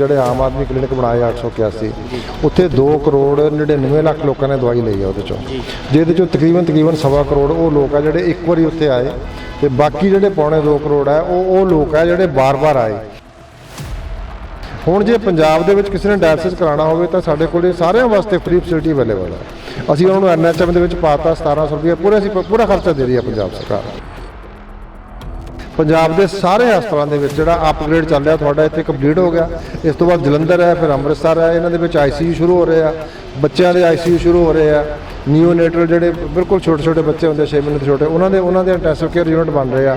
ਜਿਹੜੇ ਆਮ ਆਦਮੀ ਕਲੀਨਿਕ ਬਣਾਏ 881 ਉੱਥੇ 2 ਕਰੋੜ 99 ਲੱਖ ਲੋਕਾਂ ਨੇ ਦਵਾਈ ਲਈ ਆ ਉਹਦੇ ਚੋਂ। ਜਿਹਦੇ ਚੋਂ ਤਕਰੀਬਨ ਤਕਰੀਬਨ ਸਵਾ ਕਰੋੜ ਉਹ ਲੋਕ ਆ ਜਿਹੜੇ ਇੱਕ ਵਾਰੀ ਉੱਥੇ ਆਏ ਤੇ ਬਾਕੀ ਜਿਹੜੇ ਪੌਣੇ 2 ਕਰੋੜ ਆ ਉਹ ਉਹ ਲੋਕ ਆ ਜਿਹੜੇ ਬਾਰ-ਬਾਰ ਆਏ। ਹੁਣ ਜੇ ਪੰਜਾਬ ਦੇ ਵਿੱਚ ਕਿਸੇ ਨੇ ਡਾਇਲਿਸਿਸ ਕਰਾਉਣਾ ਹੋਵੇ ਤਾਂ ਸਾਡੇ ਕੋਲੇ ਸਾਰਿਆਂ ਵਾਸਤੇ ਫ੍ਰੀ ਫੈਸਿਲਿਟੀ ਅਵੇਲੇਬਲ ਹੈ ਅਸੀਂ ਉਹਨਾਂ ਨੂੰ ਐਨਐਚਐਮ ਦੇ ਵਿੱਚ ਪਾਤਾ 1700 ਰੁਪਏ ਪੂਰੇ ਅਸੀਂ ਪੂਰਾ ਖਰਚਾ ਦੇ ਰਹੀ ਹੈ ਪੰਜਾਬ ਸਰਕਾਰ। ਪੰਜਾਬ ਦੇ ਸਾਰੇ ਹਸਪਤਾਲਾਂ ਦੇ ਵਿੱਚ ਜਿਹੜਾ ਅਪਗ੍ਰੇਡ ਚੱਲ ਰਿਹਾ, ਤੁਹਾਡਾ ਇੱਥੇ ਕੰਪਲੀਟ ਹੋ ਗਿਆ। ਇਸ ਤੋਂ ਬਾਅਦ ਜਲੰਧਰ ਹੈ, ਫਿਰ ਅੰਮ੍ਰਿਤਸਰ ਹੈ, ਇਹਨਾਂ ਦੇ ਵਿੱਚ ਆਈਸੀਯੂ ਸ਼ੁਰੂ ਹੋ ਰਹੇ ਆ। ਬੱਚਿਆਂ ਦੇ ਆਈਸੀਯੂ ਸ਼ੁਰੂ ਹੋ ਰਹੇ ਆ। ਨਿਓਨੇਟਲ ਜਿਹੜੇ ਬਿਲਕੁਲ ਛੋਟੇ ਛੋਟੇ ਬੱਚੇ ਹੁੰਦੇ 6 ਮਹੀਨੇ ਦੇ ਛੋਟੇ, ਉਹਨਾਂ ਦੇ ਉਹਨਾਂ ਦੇ ਇੰਟੈਂਸਿਵ ਕੇਅਰ ਯੂਨਿਟ ਬਣ ਰਹੇ ਆ।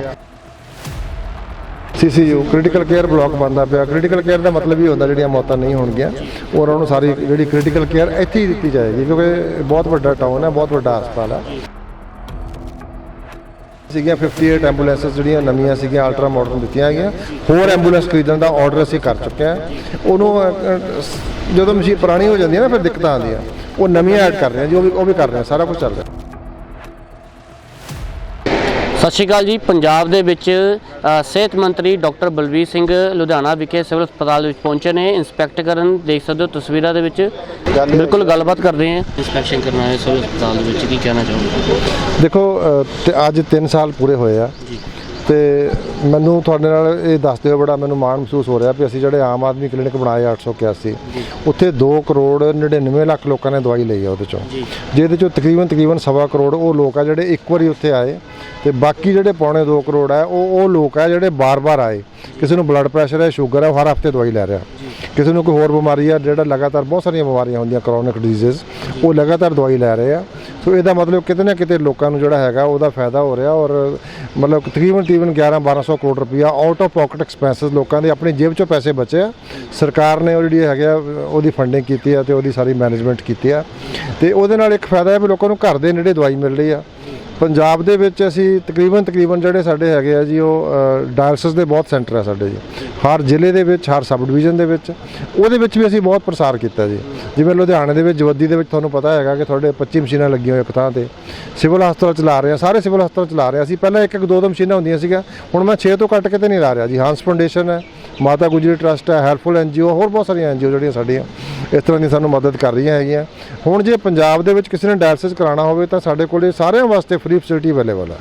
ਸੀਸੀਯੂ ਕ੍ਰਿਟੀਕਲ ਕੇਅਰ ਬਲਾਕ ਬਣਦਾ ਪਿਆ। ਕ੍ਰਿਟੀਕਲ ਕੇਅਰ ਦਾ ਮਤਲਬ ਇਹ ਹੁੰਦਾ, ਜਿਹੜੀਆਂ ਮੌਤਾਂ ਨਹੀਂ ਹੋਣਗੀਆਂ ਔਰ ਉਹਨਾਂ ਨੂੰ ਸਾਰੀ ਜਿਹੜੀ ਕ੍ਰਿਟੀਕਲ ਕੇਅਰ ਇੱਥੇ ਹੀ ਦਿੱਤੀ ਜਾਏਗੀ, ਕਿਉਂਕਿ ਬਹੁਤ ਵੱਡਾ ਟਾਊਨ ਹੈ, ਬਹੁਤ ਵੱਡਾ ਹਸਪਤਾਲ ਹੈ। ਸੀਗੀਆਂ 58 ਐਂਬੂਲੈਂਸਸ ਜਿਹੜੀਆਂ ਨਵੀਆਂ ਸੀਗੀਆਂ ਅਲਟਰਾ ਮਾਡਰਨ ਦਿੱਤੀਆਂ ਗਈਆਂ ਹੋਰ ਐਂਬੂਲੈਂਸ ਖਰੀਦਣ ਦਾ ਆਰਡਰ ਅਸੀਂ ਕਰ ਚੁੱਕੇ ਹਾਂ। ਉਹਨੂੰ ਜਦੋਂ ਮਸ਼ੀਨ ਪੁਰਾਣੀ ਹੋ ਜਾਂਦੀ ਹੈ ਨਾ, ਫਿਰ ਦਿੱਕਤਾਂ ਆਉਂਦੀਆਂ। ਉਹ ਨਵੀਆਂ ਐਡ ਕਰ ਰਹੇ ਹਾਂ ਜੀ, ਉਹ ਵੀ ਉਹ ਵੀ ਕਰ ਰਹੇ ਹਾਂ, ਸਾਰਾ ਕੁਝ ਚੱਲ ਰਿਹਾ। ਸਤਿ ਸ਼੍ਰੀ ਅਕਾਲ ਜੀ। ਪੰਜਾਬ ਦੇ ਵਿੱਚ ਸਿਹਤ ਮੰਤਰੀ ਡਾਕਟਰ ਬਲਵੀਰ ਸਿੰਘ ਲੁਧਿਆਣਾ ਵਿਖੇ ਸਿਵਲ ਹਸਪਤਾਲ ਵਿੱਚ ਪਹੁੰਚੇ ਨੇ। ਇੰਸਪੈਕਟ ਕਰਨ ਦੇਖ ਸਕਦੇ ਹੋ ਤਸਵੀਰਾਂ ਦੇ ਵਿੱਚ। ਬਿਲਕੁਲ ਗੱਲਬਾਤ ਕਰਦੇ ਹਾਂ। ਇੰਸਪੈਕਸ਼ਨ ਕਰਨ ਆਏ ਸਿਵਲ ਹਸਪਤਾਲ ਦੇ ਵਿੱਚ ਕੀ ਕਹਿਣਾ ਚਾਹੋਗੇ? ਦੇਖੋ ਤੇ ਅੱਜ 3 ਸਾਲ ਪੂਰੇ ਹੋਏ ਆ। ਤੇ ਮੈਨੂੰ ਤੁਹਾਡੇ ਨਾਲ ਇਹ ਦੱਸਦੇ ਹੋ ਬੜਾ ਮੈਨੂੰ ਮਾਣ ਮਹਿਸੂਸ ਹੋ ਰਿਹਾ ਵੀ ਅਸੀਂ ਜਿਹੜੇ ਆਮ ਆਦਮੀ ਕਲੀਨਿਕ ਬਣਾਏ 881 ਉੱਥੇ 2 ਕਰੋੜ 99 ਲੱਖ ਲੋਕਾਂ ਨੇ ਦਵਾਈ ਲਈ ਆ ਉਹਦੇ ਚੋਂ। ਜਿਹਦੇ ਚੋਂ ਤਕਰੀਬਨ ਤਕਰੀਬਨ ਸਵਾ ਕਰੋੜ ਉਹ ਲੋਕ ਆ ਜਿਹੜੇ ਇੱਕ ਵਾਰੀ ਉੱਥੇ ਆਏ ਤੇ ਬਾਕੀ ਜਿਹੜੇ ਪੌਣੇ 2 ਕਰੋੜ ਆ ਉਹ ਉਹ ਲੋਕ ਆ ਜਿਹੜੇ ਬਾਰ-ਬਾਰ ਆਏ। ਕਿਸੇ ਨੂੰ ਬਲੱਡ ਪ੍ਰੈਸ਼ਰ ਹੈ ਸ਼ੂਗਰ ਹੈ ਹਰ ਹਫ਼ਤੇ ਦਵਾਈ ਲੈ ਰਿਹਾ। ਕਿਸੇ ਨੂੰ ਕੋਈ ਹੋਰ ਬਿਮਾਰੀ ਆ ਜਿਹੜਾ ਲਗਾਤਾਰ ਬਹੁਤ ਸਾਰੀਆਂ ਬਿਮਾਰੀਆਂ ਹੁੰਦੀਆਂ ਕ੍ਰੋਨਿਕ ਡਿਜ਼ੀਜ਼ ਉਹ ਲਗਾਤਾਰ ਦਵਾਈ ਲੈ ਰਹੇ ਆ। ਸੋ ਇਹਦਾ ਮਤਲਬ ਕਿਤੇ ਨਾ ਕਿਤੇ ਲੋਕਾਂ ਨੂੰ ਜਿਹੜਾ ਹੈਗਾ ਉਹਦਾ ਫਾਇਦਾ ਹੋ ਰਿਹਾ ਔਰ ਮਤਲਬ ਤਕਰੀਬਨ ਤਕਰੀਬਨ 11 1200 ਕਰੋੜ ਰੁਪਇਆ ਆਊਟ ਆਫ ਪਾਕਟ ਐਕਸਪੈਂਸਸ ਲੋਕਾਂ ਦੇ ਆਪਣੀ ਜੇਬ ਚੋਂ ਪੈਸੇ ਬਚੇ ਆ। ਸਰਕਾਰ ਨੇ ਉਹ ਜਿਹੜੀ ਆ, ਉਹਦੀ ਫੰਡਿੰਗ ਕੀਤੀ ਆ ਤੇ ਉਹਦੀ ਸਾਰੀ ਮੈਨੇਜਮੈਂਟ ਕੀਤੀ ਆ। ਤੇ ਉਹਦੇ ਨਾਲ ਇੱਕ ਫਾਇਦਾ ਹੈ ਵੀ ਲੋਕਾਂ ਨੂੰ ਘਰ ਦੇ ਨੇੜੇ ਦਵਾਈ ਮਿਲ ਰਹੀ ਆ। ਪੰਜਾਬ ਦੇ ਵਿੱਚ ਅਸੀਂ ਤਕਰੀਬਨ ਤਕਰੀਬਨ ਜਿਹੜੇ ਸਾਡੇ ਹੈਗੇ ਆ ਜੀ, ਉਹ ਡਾਇਲਸਿਸ ਦੇ ਬਹੁਤ ਸੈਂਟਰ ਆ ਸਾਡੇ ਜੀ। ਹਰ ਜ਼ਿਲ੍ਹੇ ਦੇ ਵਿੱਚ, ਹਰ ਸਬ ਡਿਵੀਜ਼ਨ ਦੇ ਵਿੱਚ। ਉਹਦੇ ਵਿੱਚ ਵੀ ਅਸੀਂ ਬਹੁਤ ਪ੍ਰਸਾਰ ਕੀਤਾ ਜੀ। ਜਿਵੇਂ ਲੁਧਿਆਣੇ ਦੇ ਵਿੱਚ, ਜਵੱਦੀ ਦੇ ਵਿੱਚ ਤੁਹਾਨੂੰ ਪਤਾ ਹੈਗਾ ਕਿ ਤੁਹਾਡੇ 25 ਮਸ਼ੀਨਾਂ ਲੱਗੀਆਂ ਹੋਈਆਂ ਇੱਕ ਥਾਂ ਤੇ। ਸਿਵਲ ਹਸਪਤਾਲ ਚਲਾ ਰਹੇ ਆ ਸਾਰੇ ਸਿਵਲ ਹਸਪਤਾਲ ਚਲਾ ਰਹੇ ਆ ਅਸੀਂ ਪਹਿਲਾਂ ਇੱਕ ਇੱਕ ਦੋ ਦੋ ਮਸ਼ੀਨਾਂ ਹੁੰਦੀਆਂ ਸੀਗੀਆਂ। ਹੁਣ ਮੈਂ 6 ਤੋਂ ਘੱਟ ਕਿਤੇ ਨਹੀਂ ਲਾ ਰਿਹਾ ਜੀ। ਹਾਂਸ ਫਾਊਂਡੇਸ਼ਨ ਹੈ। ਮਾਤਾ ਗੁਜਰੀ ਟਰਸਟ ਹੈ, ਹੈਲਪਫੁਲ ਐਨਜੀਓ ਹੋਰ ਬਹੁਤ ਸਾਰੀਆਂ ਐਨਜੀਓ ਜਿਹੜੀਆਂ ਸਾਡੀਆਂ ਇਸ ਤਰ੍ਹਾਂ ਦੀ ਸਾਨੂੰ ਮਦਦ ਕਰ ਰਹੀਆਂ ਹੈਗੀਆਂ। ਹੁਣ ਜੇ ਪੰਜਾਬ ਦੇ ਵਿੱਚ ਕਿਸੇ ਨੇ ਡਾਇਲਿਸਿਸ ਕਰਾਉਣਾ ਹੋਵੇ ਤਾਂ ਸਾਡੇ ਕੋਲੇ ਸਾਰਿਆਂ ਵਾਸਤੇ ਫ੍ਰੀ ਫੈਸਿਲਿਟੀ ਅਵੇਲੇਬਲ ਹੈ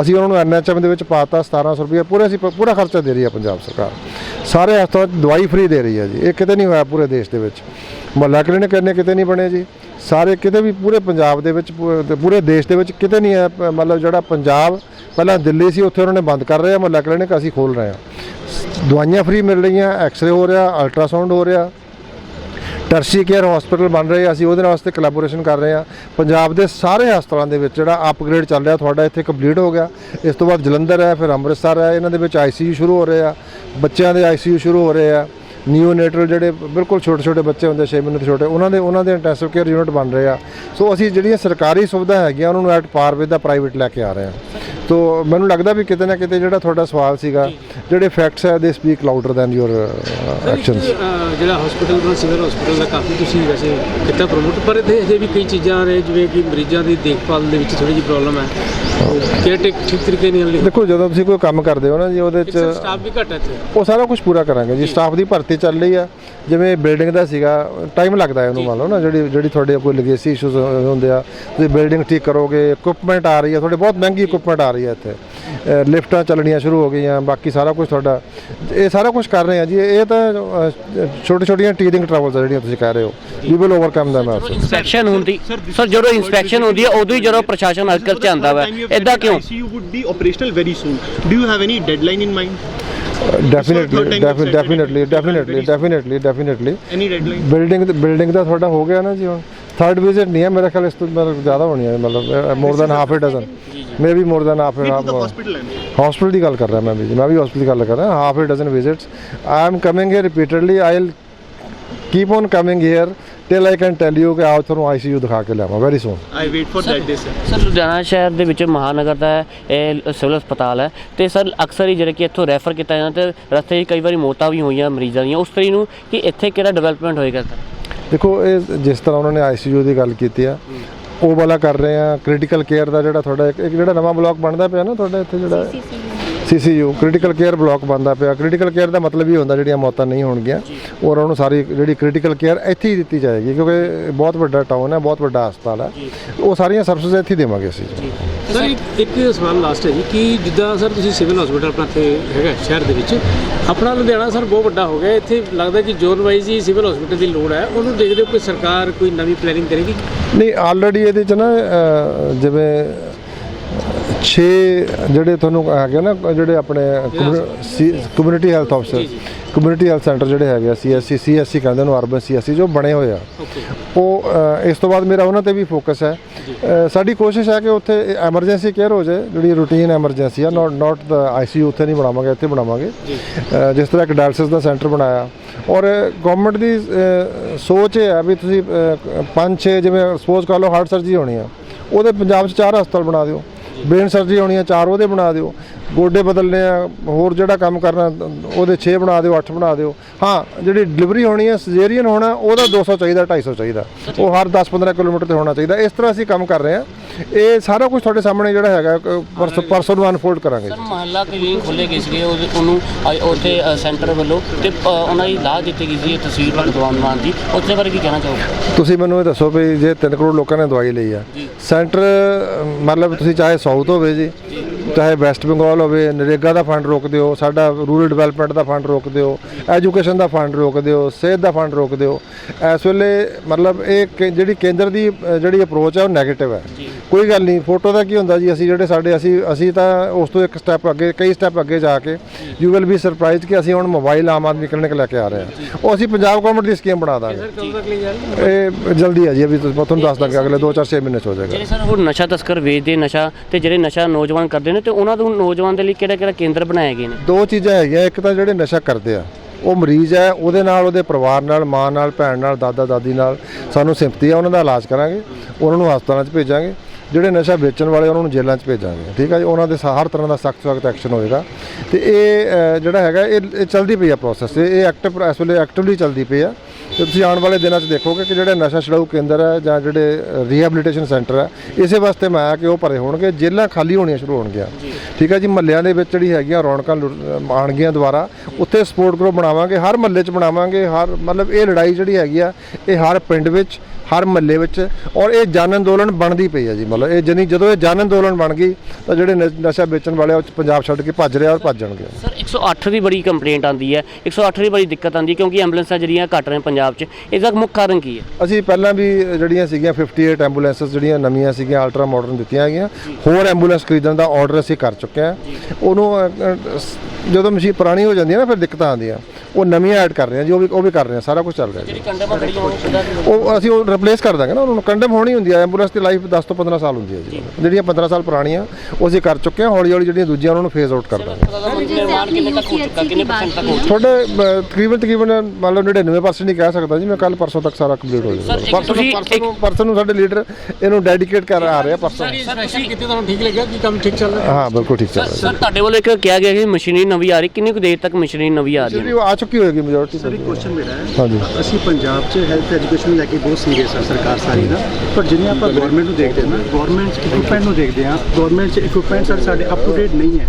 ਅਸੀਂ ਉਹਨਾਂ ਨੂੰ ਐਨਐਚਐਮ ਦੇ ਵਿੱਚ ਪਾਤਾ 1700 ਰੁਪਏ ਪੂਰੇ ਅਸੀਂ ਪੂਰਾ ਖਰਚਾ ਦੇ ਰਹੀ ਹੈ ਪੰਜਾਬ ਸਰਕਾਰ। ਸਾਰੇ ਹਸਪਤਾਲ 'ਚ ਦਵਾਈ ਫ੍ਰੀ ਦੇ ਰਹੀ ਹੈ ਜੀ। ਇਹ ਕਿਤੇ ਨਹੀਂ ਹੋਇਆ ਪੂਰੇ ਦੇਸ਼ ਦੇ ਵਿੱਚ। ਮਹੱਲਾ ਕਲੀਨਿਕ ਇੰਨੇ ਕਿਤੇ ਨਹੀਂ ਬਣੇ ਜੀ। ਸਾਰੇ ਕਿਤੇ ਵੀ ਪੂਰੇ ਪੰਜਾਬ ਦੇ ਵਿੱਚ, ਪੂ- ਪੂਰੇ ਦੇਸ਼ ਦੇ ਵਿੱਚ ਕਿਤੇ ਨਹੀਂ ਹੈ ਮਤਲਬ ਜਿਹੜਾ ਪੰਜਾਬ ਪਹਿਲਾਂ ਦਿੱਲੀ ਸੀ, ਉੱਥੇ ਉਹਨਾਂ ਨੇ ਬੰਦ ਕਰ ਰਹੇ ਆ, ਮੁਹੱਲਾ ਕਲੀਨਿਕ ਅਸੀਂ ਖੋਲ ਰਹੇ ਹਾਂ ਦਵਾਈਆਂ ਫ੍ਰੀ ਮਿਲ ਰਹੀਆਂ, ਐਕਸ-ਰੇ ਹੋ ਰਿਹਾ, ਅਲਟਰਾਸਾਊਂਡ ਹੋ ਰਿਹਾ। ਟਰਸ਼ੀ ਕੇਅਰ ਹਸਪੀਟਲ ਬਣ ਰਹੇ ਅਸੀਂ ਉਹਦੇ ਨਾਲ ਵਾਸਤੇ ਕੋਲੈਬੋਰੇਸ਼ਨ ਕਰ ਰਹੇ ਆ। ਪੰਜਾਬ ਦੇ ਸਾਰੇ ਹਸਪਤਾਲਾਂ ਦੇ ਵਿੱਚ ਜਿਹੜਾ ਅਪਗ੍ਰੇਡ ਚੱਲ ਰਿਹਾ, ਤੁਹਾਡਾ ਇੱਥੇ ਕੰਪਲੀਟ ਹੋ ਗਿਆ। ਇਸ ਤੋਂ ਬਾਅਦ ਜਲੰਧਰ ਹੈ, ਫਿਰ ਅੰਮ੍ਰਿਤਸਰ ਹੈ, ਇਹਨਾਂ ਦੇ ਵਿੱਚ ਆਈਸੀਯੂ ਸ਼ੁਰੂ ਹੋ ਰਹੇ ਆ। ਬੱਚਿਆਂ ਦੇ ਆਈਸੀਯੂ ਸ਼ੁਰੂ ਹੋ ਰਹੇ ਆ। ਨਿਓਨੇਟਲ ਜਿਹੜੇ ਬਿਲਕੁਲ ਛੋਟੇ ਛੋਟੇ ਬੱਚੇ ਹੁੰਦੇ 6 ਮਹੀਨੇ ਤੋਂ ਛੋਟੇ, ਉਹਨਾਂ ਦੇ ਉਹਨਾਂ ਦੇ ਇੰਟੈਂਸਿਵ ਕੇਅਰ ਯੂਨਿਟ ਬਣ ਰਹੇ ਆ। ਸੋ ਅਸੀਂ ਜਿਹੜੀਆਂ ਸਰਕਾਰੀ ਸੁਵਿਧਾ ਹੈਗੀਆਂ, ਉਹਨਾਂ ਨੂੰ ਐਟ ਪਾਰ ਵਿਦ ਦਾ ਪ੍ਰਾਈਵੇਟ ਲੈ ਕੇ ਆ ਰਹੇ ਆ। ਤੋ ਮੈਨੂੰ ਲੱਗਦਾ ਵੀ ਕਿਤੇ ਨਾ ਕਿਤੇ ਜਿਹੜਾ ਤੁਹਾਡਾ ਸਵਾਲ ਸੀਗਾ ਜਿਹੜੇ ਫੈਕਟਸ ਹੈ they speak louder than your actions ਜਿਹੜਾ ਹਸਪੀਟਲ ਦਾ ਸਿਵਲ ਹਸਪੀਟਲ ਦਾ ਕਾਫੀ ਤੁਸੀਂ ਵੈਸੇ ਕੀਤਾ ਪ੍ਰਮੋਟ ਪਰ ਇਹਦੇ ਅਜੇ ਵੀ ਕਈ ਚੀਜ਼ਾਂ ਨੇ ਜਿਵੇਂ ਕਿ ਮਰੀਜ਼ਾਂ ਦੀ ਦੇਖਭਾਲ ਦੇ ਵਿੱਚ ਥੋੜੀ ਜਿਹੀ ਪ੍ਰੋਬਲਮ ਹੈ। ਕੇਅਰ ਟੇਕ ਠੀਕ ਤਰੀਕੇ ਨਹੀਂ ਲਈ ਦੇਖੋ ਜਦੋਂ ਤੁਸੀਂ ਕੋਈ ਕੰਮ ਕਰਦੇ ਹੋ ਨਾ ਜੀ ਉਹਦੇ 'ਚ ਸਟਾਫ ਵੀ ਘੱਟ ਹੈ ਉਹ ਸਾਰਾ ਕੁਝ ਪੂਰਾ ਕਰਾਂਗੇ ਜੀ। ਸਟਾਫ ਦੀ ਭਰਤੀ ਚੱਲ ਰਹੀ ਆ ਜਿਵੇਂ ਬਿਲਡਿੰਗ ਦਾ ਸੀਗਾ ਟਾਈਮ ਲੱਗਦਾ ਹੈ ਉਹਨੂੰ ਮੰਨ ਲਓ ਨਾ ਜਿਹੜੀ ਜਿਹੜੀ ਤੁਹਾਡੇ ਕੋਈ ਲੈਗੇਸੀ ਇਸ਼ੂਜ਼ ਹੁੰਦੇ ਆ ਤੁਸੀਂ ਬਿਲਡਿੰਗ ਠੀਕ ਕਰੋਗੇ ਇਕਵਿਪਮੈਂਟ ਆ ਰਹੀ ਹੈ ਤੁਹਾਡੇ ਬਹੁਤ ਮਹਿੰਗੀ ਇਕਵਿਪਮੈਂਟ ਆ ਰਹੀ ਹੈ ਇੱਥੇ। ਲਿਫਟਾਂ ਚੱਲਣੀਆਂ ਸ਼ੁਰੂ ਹੋ ਗਈਆਂ ਬਾਕੀ ਸਾਰਾ ਕੁਝ ਤੁਹਾਡਾ ਇਹ ਸਾਰਾ ਕੁਝ ਕਰ ਰਹੇ ਆ ਜੀ ਇਹ ਤਾਂ ਛੋਟੇ ਛੋਟੀਆਂ ਟੀਰਿੰਗ ਟਰਬਲਸ ਜਿਹੜੀਆਂ ਤੁਸੀਂ ਕਹਿ ਰਹੇ ਹੋ। We will overcome them also inspection ਹੁੰਦੀ ਸਰ ਜਦੋਂ ਇੰਸਪੈਕਸ਼ਨ ਹੁੰਦੀ ਹੈ ਉਦੋਂ ਹੀ ਜਦੋਂ ਪ੍ਰਸ਼ਾਸਨ ਅਕਲ ਚ ਆਉਂਦਾ ਵਾ। ਇਦਾਂ ਕਿਉਂ? ICU would be operational very soon. Do you have any deadline in mind? Definitely third time you've said definitely it. Definitely definitely definitely Any deadline? Building building ਦਾ ਤੁਹਾਡਾ ਹੋ ਗਿਆ ਨਾ ਜੀ ਹੁਣ ਥਰਡ ਵਿਜ਼ਿਟ ਨਹੀਂ ਹੈ ਮੇਰੇ ਖਿਆਲ ਇਸ ਤੋਂ ਮਤਲਬ ਜ਼ਿਆਦਾ ਹੋਣੀ ਹੈ ਮਤਲਬ more than half a dozen may be more than half a To the half hospital end. Hospital ਦੀ ਗੱਲ ਕਰ ਰਿਹਾ ਮੈਂ ਵੀ ਜੀ ਮੈਂ ਵੀ ਹਸਪੀਟਲ ਦੀ ਗੱਲ ਕਰ ਰਿਹਾ half a dozen visits I am coming here repeatedly I will keep on coming here till I can tell you ਕਿ ਆਓ ਤੁਹਾਨੂੰ ਆਈਸੀਯੂ ਦਿਖਾ ਕੇ ਲਿਆਵਾਂ very soon I wait for that day, sir. Sir Ludhiana ਸ਼ਹਿਰ ਦੇ ਵਿੱਚ ਮਹਾਨਗਰ ਦਾ ਇਹ ਸਿਵਲ ਹਸਪਤਾਲ ਹੈ ਤੇ ਸਰ ਅਕਸਰ ਹੀ ਜਿਹੜੇ ਕਿ ਇੱਥੋਂ ਰੈਫਰ ਕੀਤਾ ਜਾਂਦਾ ਤੇ ਰਸਤੇ 'ਚ ਕਈ ਵਾਰੀ ਮੌਤਾਂ ਵੀ ਹੋਈਆਂ ਮਰੀਜ਼ਾਂ ਦੀਆਂ ਉਸ ਤਰੀ ਨੂੰ ਕਿ ਇੱਥੇ ਕਿਹੜਾ ਡਿਵੈਲਪਮੈਂਟ ਹੋਏਗਾ ਸਰ ਦੇਖੋ ਇਹ ਜਿਸ ਤਰ੍ਹਾਂ ਉਹਨਾਂ ਨੇ ਆਈਸੀਯੂ ਦੀ ਗੱਲ ਕੀਤੀ ਆ ਉਹ ਵਾਲਾ ਕਰ ਰਹੇ ਆ ਕ੍ਰਿਟੀਕਲ ਕੇਅਰ ਦਾ ਜਿਹੜਾ ਤੁਹਾਡਾ ਇੱਕ ਇੱਕ ਜਿਹੜਾ ਨਵਾਂ ਬਲਾਕ ਬਣਦਾ ਪਿਆ ਨਾ ਤੁਹਾਡਾ ਇੱਥੇ ਜਿਹੜਾ ਸੀਸੀਯੂ ਕ੍ਰਿਟੀਕਲ ਕੇਅਰ ਬਲਾਕ ਬੰਦਾ ਪਿਆ। ਕ੍ਰਿਟੀਕਲ ਕੇਅਰ ਦਾ ਮਤਲਬ ਇਹ ਹੁੰਦਾ ਜਿਹੜੀਆਂ ਮੌਤਾਂ ਨਹੀਂ ਹੋਣਗੀਆਂ ਔਰ ਉਹਨਾਂ ਨੂੰ ਸਾਰੀ ਜਿਹੜੀ ਕ੍ਰਿਟੀਕਲ ਕੇਅਰ ਇੱਥੇ ਹੀ ਦਿੱਤੀ ਜਾਏਗੀ ਕਿਉਂਕਿ ਬਹੁਤ ਵੱਡਾ ਟਾਊਨ ਹੈ ਬਹੁਤ ਵੱਡਾ ਹਸਪਤਾਲ ਹੈ। ਉਹ ਸਾਰੀਆਂ ਸਰਵਿਸਿਜ਼ ਇੱਥੇ ਦੇਵਾਂਗੇ ਅਸੀਂ। ਸਰ ਇੱਕ- ਸਵਾਲ ਲਾਸਟ ਹੈ ਜੀ ਕਿ ਜਿੱਦਾਂ ਸਰ ਤੁਸੀਂ ਸਿਵਲ ਹਸਪੀਟਲ ਆਪਣਾ ਇੱਥੇ ਹੈਗਾ ਸ਼ਹਿਰ ਦੇ ਵਿੱਚ ਆਪਣਾ ਲੁਧਿਆਣਾ ਸਰ ਬਹੁਤ ਵੱਡਾ ਹੋ ਗਿਆ ਇੱਥੇ ਲੱਗਦਾ ਕਿ ਜ਼ੋਨ ਵਾਈਜ਼ ਹੀ ਸਿਵਲ ਹਸਪੀਟਲ ਦੀ ਲੋੜ ਹੈ। ਉਹਨੂੰ ਦੇਖਦੇ ਹੋ ਕੋਈ ਸਰਕਾਰ ਕੋਈ ਨਵੀਂ ਪਲੈਨਿੰਗ ਕਰੇਗੀ? ਨਹੀਂ ਆਲਰੇਡੀ ਇਹਦੇ ਚ ਨਾ ਜਿਵੇਂ 6 ਜਿਹੜੇ ਤੁਹਾਨੂੰ ਹੈਗੇ ਨਾ ਜਿਹੜੇ ਆਪਣੇ ਕਮਿਊਨਿਟੀ ਹੈਲਥ ਅਫਸਰ ਕਮਿਊਨਿਟੀ ਹੈਲਥ ਸੈਂਟਰ ਜਿਹੜੇ ਹੈਗੇ ਆ ਸੀਐਸਸੀ ਸੀਐਸਸੀ ਕਹਿੰਦੇ ਨੂੰ ਅਰਬਨ ਸੀਐਸਸੀ ਜੋ ਬਣੇ ਹੋਏ ਆ। ਉਹ ਇਸ ਤੋਂ ਬਾਅਦ ਮੇਰਾ ਉਹਨਾਂ ਤੇ ਵੀ ਫੋਕਸ ਹੈ। ਸਾਡੀ ਕੋਸ਼ਿਸ਼ ਹੈ ਕਿ ਉੱਥੇ ਐਮਰਜੈਂਸੀ ਕੇਅਰ ਹੋ ਜਾਏ ਜਿਹੜੀ ਰੂਟੀਨ ਐਮਰਜੈਂਸੀ ਆ ਨਾਟ ਨਾਟ ਦਾ ਆਈਸੀਯੂ ਉੱਥੇ ਨਹੀਂ ਬਣਾਵਾਂਗੇ ਇੱਥੇ ਬਣਾਵਾਂਗੇ। ਜਿਸ ਤਰ੍ਹਾਂ ਇੱਕ ਡਾਇਲਸਿਸ ਦਾ ਸੈਂਟਰ ਬਣਾਇਆ। ਔਰ ਗਵਰਨਮੈਂਟ ਦੀ ਸੋਚ ਇਹ ਹੈ ਵੀ ਤੁਸੀਂ ਪੰਜ ਛੇ ਜਿਵੇਂ ਸਪੋਜ਼ ਕਰ ਲਓ ਹਾਰਟ ਸਰਜਰੀ ਹੋਣੀ ਆ ਉਹਦੇ ਪੰਜਾਬ 'ਚ ਚਾਰ ਹਸਪਤਾਲ ਬਣਾ ਦਿਓ। ਬ੍ਰੇਨ ਸਰਜਰੀ ਹੋਣੀ ਆ, ਚਾਰ ਉਹਦੇ ਬਣਾ ਦਿਓ। ਗੋਡੇ ਬਦਲਨੇ ਆ, ਹੋਰ ਜਿਹੜਾ ਕੰਮ ਕਰਨਾ, ਉਹਦੇ 6 ਬਣਾ ਦਿਓ 8 ਬਣਾ ਦਿਓ। ਹਾਂ, ਜਿਹੜੀ ਡਿਲੀਵਰੀ ਹੋਣੀ ਹੈ ਸਜੇਰੀਅਨ ਹੋਣਾ, ਉਹਦਾ 200 ਚਾਹੀਦਾ 250 ਚਾਹੀਦਾ। ਉਹ ਹਰ 10-15 ਕਿਲੋਮੀਟਰ ਤੇ ਹੋਣਾ ਚਾਹੀਦਾ। ਇਸ ਤਰ੍ਹਾਂ ਅਸੀਂ ਕੰਮ ਕਰ ਰਹੇ ਹਾਂ ਇਹ ਸਾਰਾ ਕੁਝ ਤੁਹਾਡੇ ਸਾਹਮਣੇ ਜਿਹੜਾ ਹੈਗਾ ਪਰਸੋਂ ਪਰਸੋਂ ਨੂੰ ਅਨਫੋਲਡ ਕਰਾਂਗੇ। ਸਰ ਮਹੱਲਾ ਕਲੀਨਿਕ ਖੋਲੇ ਗਏ ਸੀਗੇ ਉਹਨੂੰ ਉੱਥੇ ਸੈਂਟਰ ਵੱਲੋਂ। ਤੇ ਉਹਨਾਂ ਦੀ ਲਾਹ ਦਿੱਤੀ ਗਈ ਸੀ ਇਹ ਤਸਵੀਰ ਭਗਵਾਨ ਮਾਨ ਦੀ। ਉੱਥੇ ਬਾਰੇ ਕੀ ਕਹਿਣਾ ਚਾਹੋਗੇ? ਤੁਸੀਂ ਮੈਨੂੰ ਇਹ ਦੱਸੋ ਵੀ ਜੇ 3 ਕਰੋੜ ਲੋਕਾਂ ਨੇ ਦਵਾਈ ਲਈ ਆ। ਸੈਂਟਰ ਮਤਲਬ ਤੁਸੀਂ ਚਾਹੇ ਸਾਊਥ ਹੋਵੇ ਜੀ। ਚਾਹੇ ਵੈਸਟ ਬੰਗਾਲ ਹੋਵੇ ਨਰੇਗਾ ਦਾ ਫੰਡ ਰੋਕ ਦਿਓ ਸਾਡਾ ਰੂਰਲ ਡਿਵੈਲਪਮੈਂਟ ਦਾ ਫੰਡ ਰੋਕ ਦਿਓ ਐਜੂਕੇਸ਼ਨ ਦਾ ਫੰਡ ਰੋਕ ਦਿਓ ਸਿਹਤ ਦਾ ਫੰਡ ਰੋਕ ਦਿਓ। ਇਸ ਵੇਲੇ ਮਤਲਬ ਇਹ ਜਿਹੜੀ ਕੇਂਦਰ ਦੀ ਜਿਹੜੀ ਅਪਰੋਚ ਹੈ ਉਹ 네ਗੇਟਿਵ ਹੈ ਕੋਈ ਗੱਲ ਨਹੀਂ ਫੋਟੋ ਦਾ ਕੀ ਹੁੰਦਾ ਜੀ ਅਸੀਂ ਜਿਹੜੇ ਸਾਡੇ ਅਸੀਂ ਅਸੀਂ ਤਾਂ ਉਸ ਤੋਂ ਇੱਕ ਸਟੈਪ ਅੱਗੇ ਕਈ ਸਟੈਪ ਅੱਗੇ ਜਾ ਕੇ ਯੂ ਵਿਲ ਬੀ ਸਰਪ੍ਰਾਈਜ਼ਡ ਕਿ ਅਸੀਂ ਹੁਣ ਮੋਬਾਈਲ ਆਮ ਆਦਮੀ ਕਲੀਨਿਕ ਲੈ ਕੇ ਆ ਰਹੇ ਹਾਂ ਉਹ ਅਸੀਂ ਪੰਜਾਬ ਗਵਰਨਮੈਂਟ ਦੀ ਸਕੀਮ ਬਣਾ ਦਾਂਗੇ। ਇਹ ਜਲਦੀ ਹੈ ਜੀ ਅਭੀ ਤੁਹਾਨੂੰ ਤੁਹਾਨੂੰ ਦੱਸ ਦਾਂਗੇ ਅਗਲੇ 2-4 6 ਮਹੀਨੇ ਚ ਹੋ ਜਾਏਗਾ। ਜਿਹੜੇ ਸਰ ਉਹ ਨਸ਼ਾ ਤਸਕਰ ਵੇਚਦੇ ਨਸ਼ਾ ਤੇ ਜਿਹੜੇ ਨਸ਼ਾ ਨੌਜਵਾਨ ਕਰਦੇ ਨੇ ਤੇ ਉਹਨਾਂ ਨੂੰ ਨੌਜਵਾਨ ਦੇ ਲਈ ਕਿਹੜਾ ਕਿਹੜਾ ਕੇਂਦਰ ਬਣਾਏ ਗਏ ਨੇ? ਦੋ ਚੀਜ਼ਾਂ ਹੈਗੀਆਂ, ਇੱਕ ਤਾਂ ਜਿਹੜੇ ਨਸ਼ਾ ਕਰਦੇ ਆ, ਉਹ ਮਰੀਜ਼ ਹੈ, ਉਹਦੇ ਨਾਲ, ਉਹਦੇ ਪਰਿਵਾਰ ਨਾਲ, ਮਾਂ ਨਾਲ, ਭੈਣ ਨਾਲ, ਦਾਦਾ, ਦਾਦੀ ਨਾਲ ਸਾਨੂੰ ਸਿੰਪਤੀ ਆ, ਉਹਨਾਂ ਦਾ ਇਲਾਜ ਕਰਾਂਗੇ, ਉਹਨਾਂ ਨੂੰ ਹਸਪਤਾਲਾਂ 'ਚ ਭੇਜਾਂਗੇ, ਜਿਹੜੇ ਨਸ਼ਾ ਵੇਚਣ ਵਾਲੇ ਉਹਨਾਂ ਨੂੰ ਜੇਲ੍ਹਾਂ 'ਚ ਭੇਜਾਂਗੇ, ਠੀਕ ਹੈ ਜੀ? ਉਹਨਾਂ ਦੇ ਹਰ ਤਰ੍ਹਾਂ ਦਾ ਸਖਤ ਸਖਤ ਐਕਸ਼ਨ ਹੋਏਗਾ। ਤੇ ਇਹ ਜਿਹੜਾ ਹੈਗਾ, ਇਹ ਇਹ ਚੱਲਦੀ ਪਈ ਆ ਪ੍ਰੋਸੈਸ ਇਹ ਐਕਟਿਵ ਇਸ ਵੇਲੇ ਐਕਟਿਵਲੀ ਚੱਲਦੀ ਪਈ ਆ। ਤੇ ਤੁਸੀਂ ਆਉਣ ਵਾਲੇ ਦਿਨਾਂ 'ਚ ਦੇਖੋਗੇ ਕਿ ਜਿਹੜੇ ਨਸ਼ਾ ਛਡਾਊ ਕੇਂਦਰ ਹੈ ਜਾਂ ਜਿਹੜੇ ਰੀਹੈਬਿਲਿਟੇਸ਼ਨ ਸੈਂਟਰ ਹੈ ਇਸੇ ਵਾਸਤੇ ਮੈਂ ਆਇਆ ਕਿ ਉਹ ਭਰੇ ਹੋਣਗੇ ਜੇਲ੍ਹਾਂ ਖਾਲੀ ਹੋਣੀਆਂ ਸ਼ੁਰੂ ਹੋਣਗੀਆਂ। ਠੀਕ ਹੈ ਜੀ ਮਹੱਲਿਆਂ ਦੇ ਵਿੱਚ ਜਿਹੜੀ ਹੈਗੀਆਂ ਰੌਣਕਾਂ ਆਉਣਗੀਆਂ ਦੁਬਾਰਾ ਉੱਥੇ ਸਪੋਰਟ ਗਰੁੱਪ ਬਣਾਵਾਂਗੇ ਹਰ ਮਹੱਲੇ 'ਚ ਬਣਾਵਾਂਗੇ ਹਰ ਮਤਲਬ ਇਹ ਲੜਾਈ ਜਿਹੜੀ ਹੈਗੀ ਆ ਇਹ ਹਰ ਪਿੰਡ ਵਿੱਚ ਹਰ ਮਹੱਲੇ ਵਿੱਚ ਔਰ ਇਹ ਜਨ ਅੰਦੋਲਨ ਬਣਦੀ ਪਈ ਹੈ ਜੀ ਮਤਲਬ ਇਹ ਜਨੀ ਜਦੋਂ ਇਹ ਜਨ ਅੰਦੋਲਨ ਬਣ ਗਈ ਤਾਂ ਜਿਹੜੇ ਨ- ਨਸ਼ਾ ਵੇਚਣ ਵਾਲੇ ਆ, ਉਹ ਪੰਜਾਬ ਛੱਡ ਕੇ ਭੱਜ ਰਿਹਾ ਔਰ ਭੱਜਣਗੇ ਸਰ 108 ਦੀ ਬੜੀ ਕੰਪਲੇਂਟ ਆਂਦੀ ਹੈ 108 ਦੀ ਬੜੀ ਦਿੱਕਤ ਆਂਦੀ ਕਿਉਂਕਿ ਐਂਬੂਲੈਂਸਾਂ ਜਿਹੜੀਆਂ ਘਟ ਰਹੀਆਂ ਪੰਜਾਬ 'ਚ ਇਹਦਾ ਮੁੱਖ ਕਾਰਨ ਕੀ ਹੈ? ਅਸੀਂ ਪਹਿਲਾਂ ਵੀ ਜਿਹੜੀਆਂ ਸੀਗੀਆਂ 58 ਐਂਬੂਲੈਂਸਸ ਜਿਹੜੀਆਂ ਨਵੀਆਂ ਸੀਗੀਆਂ ਅਲਟਰਾ ਮਾਡਰਨ ਦਿੱਤੀਆਂ ਹੈਗੀਆਂ ਹੋਰ ਐਂਬੂਲੈਂਸ ਖਰੀਦਣ ਦਾ ਆਰਡਰ ਅਸੀਂ ਕਰ ਚੁੱਕੇ ਹਾਂ। ਉਹਨੂੰ ਅ, ਅ, ਸ- ਜਦੋਂ ਮਸ਼ੀਨ ਪੁਰਾਣੀ ਹੋ ਜਾਂਦੀ ਹੈ ਨਾ ਫਿਰ ਦਿੱਕਤਾਂ ਆਉਂਦੀਆਂ। ਉਹ ਨਵੀਆਂ ਐਡ ਕਰ ਰਹੇ ਹਾਂ ਜੀ ਉਹ ਵੀ ਉਹ ਵੀ ਕਰ ਰਹੇ ਹਾਂ ਸਾਰਾ ਕੁਝ ਚੱਲ ਰਿਹਾ ਜੀ। ਜਿਹੜੀ ਕੰਡਮ ਖੜੀ ਹੋਣੀ ਉਹਦਾ ਉਹ ਅਸੀਂ ਉਹ ਰਿਪਲੇਸ ਕਰ ਦਾਂਗੇ ਨਾ ਉਹਨੂੰ ਕੰਡਮ ਹੋਣੀ ਹੁੰਦੀ ਹੈ ਐਂਬੂਲੈਂਸ ਦੀ ਲਾਈਫ 10 ਤੋਂ 15 ਸਾਲ ਹੁੰਦੀ ਹੈ ਜੀ। ਜਿਹੜੀਆਂ 15 ਸਾਲ ਪੁਰਾਣੀਆਂ ਉਹ ਅਸੀਂ ਕਰ ਚੁੱਕੇ ਹਾਂ ਹੌਲੀ ਹੌਲੀ ਜਿਹੜੀਆਂ ਦੂਜੀਆਂ ਉਹਨਾਂ ਨੂੰ ਫੇਜ਼ ਆਊਟ ਕਰ ਦਾਂਗੇ। ਨਿਰਮਾਣ ਕਿੰਨੇ ਤੱਕ ਹੋ ਚੁੱਕਾ ਕਿੰਨੇ ਪਰਸੈਂਟ ਤੱਕ ਹੋ ਚੁੱਕਾ? ਤੁਹਾਡੇ ਅ, ਤਕਰੀਬਨ ਤਕਰੀਬਨ ਮੰਨ ਲਓ 99% ਨਹੀਂ ਕਹਿ ਸਕਦਾ ਜੀ ਮੈਂ ਕੱਲ ਪਰਸੋਂ ਤੱਕ ਸਾਰਾ ਕੰਪਲੀਟ ਹੋ ਜਾਊਗਾ। ਪਰਸੋਂ ਤੁਸੀਂ- ਪਰਸੋਂ ਨੂੰ ਪਰਸੋਂ ਨੂੰ ਸਾਡੇ ਲੀਡਰ ਇਹਨੂੰ ਡੈਡੀਕੇਟ ਕਰ ਆ ਰਹੇ ਆ ਪਰਸੋਂ। ਸਰ ਤੁਸੀਂ ਕਿਤੇ ਤੁਹਾਨੂੰ ਠੀਕ ਲੱਗਿਆ ਕਿ ਕੰਮ ਠੀਕ ਚੱਲ ਰਿਹਾ? ਹਾਂ ਬਿਲਕੁਲ ਠੀਕ ਚੱਲ ਰਿਹਾ ਸਰ ਤੁਹਾਡੇ ਵੱਲੋਂ ਇੱਕ ਕਿਹਾ ਗਿਆ ਕਿ ਮਸ਼ੀਨਰੀ ਨਵੀਂ ਆ ਰਹੀ ਕਿੰਨੀ ਕੁ ਦੇਰ ਤੱਕ ਮਸ਼ੀਨਰੀ ਨਵੀਂ ਆ ਰਹੀ ਉਹ ਆ ਚੁੱਕੀ ਹੋਏਗੀ ਮੈਜੋਰਟੀ ਸਰ ਇੱਕ ਕੁਐਸਚਨ ਮੇਰਾ ਹੈ। ਹਾਂਜੀ। ਅਸੀਂ ਪੰਜਾਬ 'ਚ ਹੈਲਥ ਐਜੂਕੇਸ਼ਨ ਲੈ ਕੇ ਬਹੁਤ ਸੀਰੀਅਸ ਆ ਸਰਕਾਰ ਸਾਰੀ ਦਾ। ਪਰ ਜਿਵੇਂ ਆਪਾਂ ਗਵਰਨਮੈਂਟ ਨੂੰ ਦੇਖਦੇ ਹਾਂ ਨਾ ਗਵਰਨਮੈਂਟ 'ਚ ਇਕਵਿਪਮੈਂਟ ਨੂੰ ਦੇਖਦੇ ਹਾਂ ਗਵਰਨਮੈਂਟ 'ਚ ਇਕਵਿਪਮੈਂਟ ਸਰ ਸਾਡੇ ਅਪ ਟੂ ਡੇਟ ਨਹੀਂ ਹੈ।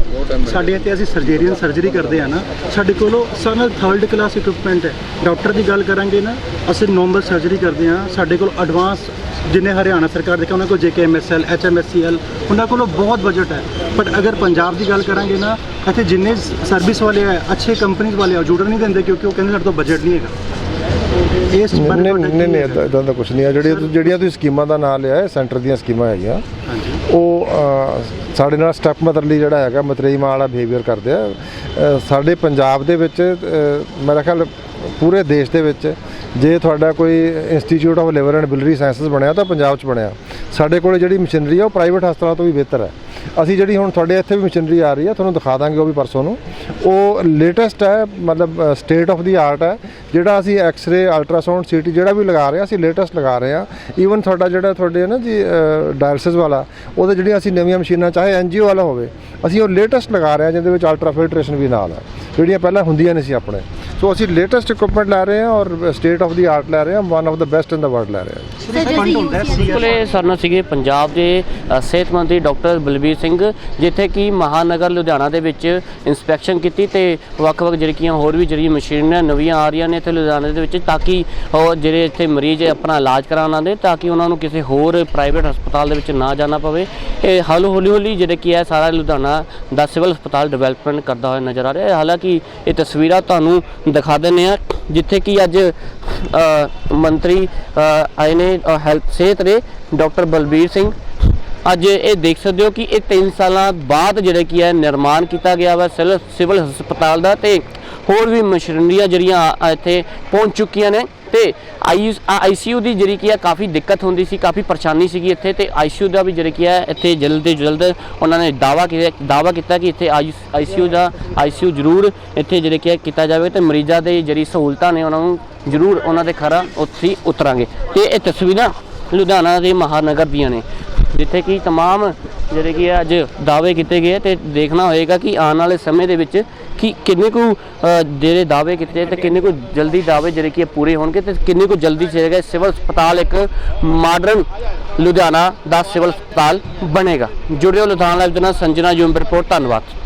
ਸਾਡੇ ਇੱਥੇ ਅਸੀਂ ਸਰਜਰੀਅਨ ਸਰਜਰੀ ਕਰਦੇ ਆ ਨਾ। ਸਾਡੇ ਕੋਲੋਂ ਸਾਨੂੰ ਥਰਡ ਕਲਾਸ ਇਕਵਿਪਮੈਂਟ ਹੈ। ਡਾਕਟਰ ਦੀ ਗੱਲ ਕਰਾਂਗੇ ਨਾ ਅਸੀਂ ਨੋਰਮਲ ਸਰਜਰੀ ਕਰਦੇ ਆ ਸਾਡੇ ਕੋਲ ਐਡਵਾਂਸ ਜਿੰਨੇ ਹਰਿਆਣਾ ਸਰਕਾਰ ਦੇ ਉਹਨਾਂ ਕੋਲ ਜੇਕੇਐਮਐਸਐਲ ਐਚਐਮਐਸਸੀਐਲ ਉਹਨਾਂ ਕੋਲੋਂ ਬਹੁਤ ਬਜਟ ਹੈ। ਬਟ ਅਗਰ ਪੰਜਾਬ ਦੀ ਗੱਲ ਕਰਾਂਗੇ ਨਾ ਇੱਥੇ ਜਿੰਨੇ ਸਰਵਿਸ ਵਾਲੇ ਆ ਅੱਛੇ ਕੰਪਨੀਆਂ ਵਾਲੇ ਆ ਜੁੜਨ ਨਹੀਂ ਦਿੰਦੇ ਕਿਉਂਕਿ ਉਹ ਕਹਿੰਦੇ ਸਾਡੇ ਤੋਂ ਬਜਟ ਨਹੀਂ ਹੈਗਾ। ਇਸ ਬਾਰੇ ਨਹੀਂ ਨਹੀਂ ਨਹੀਂ ਏਦਾਂ ਦਾ ਕੁਝ ਨਹੀਂ ਹੈ ਜਿਹੜੀਆਂ ਜਿਹੜੀਆਂ ਤੁਸੀਂ ਸਕੀਮਾਂ ਦਾ ਨਾਮ ਲਿਆ ਹੈ ਸੈਂਟਰ ਦੀਆਂ ਸਕੀਮਾਂ ਹੈਗੀਆਂ ਉਹ ਸਾਡੇ ਨਾਲ ਸਟੈਪ ਮਦਰਲੀ ਜਿਹੜਾ ਹੈਗਾ ਮਤਰੇਈ ਮਾਂ ਵਾਲਾ ਬਿਹੇਵੀਅਰ ਕਰਦੇ ਆ। ਸਾਡੇ ਪੰਜਾਬ ਦੇ ਵਿੱਚ ਮੇਰਾ ਖਿਆਲ ਪੂਰੇ ਦੇਸ਼ ਦੇ ਵਿੱਚ ਜੇ ਤੁਹਾਡਾ ਕੋਈ institute of liver and biliary sciences ਬਣਿਆ ਤਾਂ ਪੰਜਾਬ 'ਚ ਬਣਿਆ। ਸਾਡੇ ਕੋਲੇ ਜਿਹੜੀ ਮਸ਼ੀਨਰੀ ਆ ਉਹ ਪ੍ਰਾਈਵੇਟ ਹਸਪਤਾਲਾਂ ਤੋਂ ਵੀ ਬਿਹਤਰ ਹੈ। ਅਸੀਂ ਜਿਹੜੀ ਹੁਣ ਤੁਹਾਡੇ ਇੱਥੇ ਵੀ ਮਸ਼ੀਨਰੀ ਆ ਰਹੀ ਹੈ ਤੁਹਾਨੂੰ ਦਿਖਾ ਦਾਂਗੇ ਉਹ ਵੀ ਪਰਸੋਂ ਨੂੰ। ਉਹ ਲੇਟੈਸਟ ਹੈ ਮਤਲਬ ਸਟੇਟ ਆਫ ਦੀ ਆਰਟ ਹੈ ਜਿਹੜਾ ਅਸੀਂ ਐਕਸ-ਰੇ ਅਲਟਰਾਸਾਊਂਡ ਸੀਟੀ ਜਿਹੜਾ ਵੀ ਲਗਾ ਰਹੇ ਹਾਂ ਅਸੀਂ ਲੇਟੈਸਟ ਲਗਾ ਰਹੇ ਹਾਂ। ਈਵਨ ਤੁਹਾਡਾ ਜਿਹੜਾ ਤੁਹਾਡੇ ਨਾ ਜੀ ਡਾਇਲਸਿਸ ਵਾਲਾ ਉਹਦੇ ਜਿਹੜੀਆਂ ਅਸੀਂ ਨਵੀਆਂ ਮਸ਼ੀਨਾਂ ਚਾਹੇ ਐਨਜੀਓ ਵਾਲਾ ਹੋਵੇ ਅਸੀਂ ਉਹ ਲੇਟੈਸਟ ਲਗਾ ਰਹੇ ਹਾਂ ਜਿਹਦੇ ਵਿੱਚ ਅਲਟਰਾ ਫਿਲਟਰੇਸ਼ਨ ਵੀ ਨਾਲ ਹੈ ਜਿਹੜੀਆਂ ਪਹਿਲਾਂ ਹੁੰਦੀਆਂ ਨਹੀਂ ਸੀ ਆਪਣੇ। ਸੋ ਅਸੀਂ ਲੇਟੈਸਟ ਇਕਵਿਪਮੈਂਟ ਲੈ ਰਹੇ ਹਾਂ ਔਰ ਸਟੇਟ ਆਫ ਦੀ ਆਰਟ ਲੈ ਰਹੇ ਹਾਂ one of the best in the world ਲੈ ਰਹੇ ਹਾਂ। ਕੋਲੇ ਸਰਨਾ ਸੀਗੇ ਪੰਜਾਬ ਦੇ ਸਿਹਤ ਮੰਤਰੀ ਡਾਕਟਰ ਬਲਬੀਰ ਬਲਵੀਰ ਸਿੰਘ, ਜਿੱਥੇ ਕਿ ਮਹਾਨਗਰ ਲੁਧਿਆਣਾ ਦੇ ਵਿੱਚ ਇਨਸਪੈਕਸ਼ਨ ਕੀਤੀ ਤੇ ਵੱਖ-ਵੱਖ ਜਿਹੜੀਆਂ ਹੋਰ ਵੀ ਜਿਹੜੀਆਂ ਮਸ਼ੀਨਾਂ ਨਵੀਆਂ ਆ ਰਹੀਆਂ ਨੇ ਇੱਥੇ ਲੁਧਿਆਣੇ ਦੇ ਵਿੱਚ ਤਾਂ ਕਿ ਉਹ ਜਿਹੜੇ ਇੱਥੇ ਮਰੀਜ਼ ਆਪਣਾ ਇਲਾਜ ਕਰਾਉਣ ਆਉਂਦੇ, ਤਾਂ ਕਿ ਉਹਨਾਂ ਨੂੰ ਕਿਸੇ ਹੋਰ ਪ੍ਰਾਈਵੇਟ ਹਸਪਤਾਲ ਦੇ ਵਿੱਚ ਨਾ ਜਾਣਾ ਪਵੇ। ਇਹ ਹੌਲੀ ਹੌਲੀ ਹੌਲੀ ਜਿਹੜੇ ਕੀ ਹੈ ਸਾਰਾ ਲੁਧਿਆਣਾ ਦਾ ਸਿਵਲ ਹਸਪਤਾਲ ਡਿਵੈਲਪਮੈਂਟ ਕਰਦਾ ਹੋਇਆ ਨਜ਼ਰ ਆ ਰਿਹਾ ਹੈ। ਹਾਲਾਂਕਿ ਇਹ ਤਸਵੀਰਾਂ ਤੁਹਾਨੂੰ ਦਿਖਾ ਦਿੰਦੇ ਆ ਜਿੱਥੇ ਕਿ ਅੱਜ ਮੰਤਰੀ ਆਏ ਨੇ ਹੈਲਥ ਸਿਹਤ ਦੇ ਡਾਕਟਰ ਬਲਬੀਰ ਸਿੰਘ ਅੱਜ ਇਹ ਦੇਖ ਸਕਦੇ ਹੋ ਕਿ ਇਹ 3 ਸਾਲਾਂ ਬਾਅਦ ਜਿਹੜਾ ਕੀ ਹੈ, ਨਿਰਮਾਣ ਕੀਤਾ ਗਿਆ ਵਾ ਸਿਵਲ ਸਿਵਲ ਹਸਪਤਾਲ ਦਾ ਤੇ ਹੋਰ ਵੀ ਮਸ਼ੀਨਰੀਆਂ ਜਿਹੜੀਆਂ ਆ- ਇੱਥੇ ਪਹੁੰਚ ਚੁੱਕੀਆਂ ਨੇ ਤੇ ਆਈਸੀਯੂ ਦੀ ਜਿਹੜੀ ਕੀ ਹੈ ਕਾਫੀ ਦਿੱਕਤ ਹੁੰਦੀ ਸੀ, ਕਾਫੀ ਪਰੇਸ਼ਾਨੀ ਸੀਗੀ ਇੱਥੇ ਤੇ ਆਈਸੀਯੂ ਦਾ ਵੀ ਜਿਹੜੀ ਕੀ ਹੈ ਇੱਥੇ ਜਲਦ ਤੋਂ ਜਲਦ ਉਹਨਾਂ ਨੇ ਦਾਵਾ ਕੀਤਾ ਦਾਵਾ ਕੀਤਾ ਕਿ ਇੱਥੇ ਆਈਸੀਯੂ ਦਾ ਆਈਸੀਯੂ ਜ਼ਰੂਰ ਇੱਥੇ ਜਿਹੜੇ ਕੀ ਕੀਤਾ ਜਾਵੇ ਤੇ ਮਰੀਜ਼ਾਂ ਦੇ ਜਿਹੜੀ ਸਹੂਲਤਾਂ ਨੇ ਉਹਨਾਂ ਨੂੰ ਜ਼ਰੂਰ ਉਹਨਾਂ ਦੇ ਖਰਾ ਉੱਥੇ ਉਤਰਾਂਗੇ। ਤੇ ਇਹ ਤਸਵੀਰਾਂ ਲੁਧਿਆਣਾ ਦੇ ਮਹਾਨਗਰ ਦੀਆਂ ਨੇ। ਜਿੱਥੇ ਕਿ तमाम ਜਿਹੜੇ ਕਿ ਅੱਜ ਦਾਅਵੇ ਕੀਤੇ ਗਏ ਤੇ ਦੇਖਣਾ ਹੋਏਗਾ ਕਿ ਆਉਣ ਵਾਲੇ ਸਮੇਂ ਦੇ ਵਿੱਚ ਕਿ ਕਿੰਨੇ ਕੁ ਅ, ਜਿਹੜੇ ਦਾਅਵੇ ਕੀਤੇ ਤੇ ਕਿੰਨੇ ਕੁ ਜਲਦੀ ਦਾਅਵੇ ਜਿਹੜੇ ਕਿ ਪੂਰੇ ਹੋਣਗੇ ਤੇ ਕਿੰਨੇ ਕੁ ਜਲਦੀ ਜਿਹੜਾ ਸਿਵਲ ਹਸਪਤਾਲ ਇੱਕ ਮਾਡਰਨ ਲੁਧਿਆਣਾ ਦਾ ਸਿਵਲ ਹਸਪਤਾਲ ਬਣੇਗਾ ਜੁੜਿਓ ਲੁਧਿਆਣਾ ਲਾਈਵ ਦੇ ਨਾਲ ਸੰਜਨਾ ਜੂਮ ਰਿਪੋਰਟ ਧੰਨਵਾਦ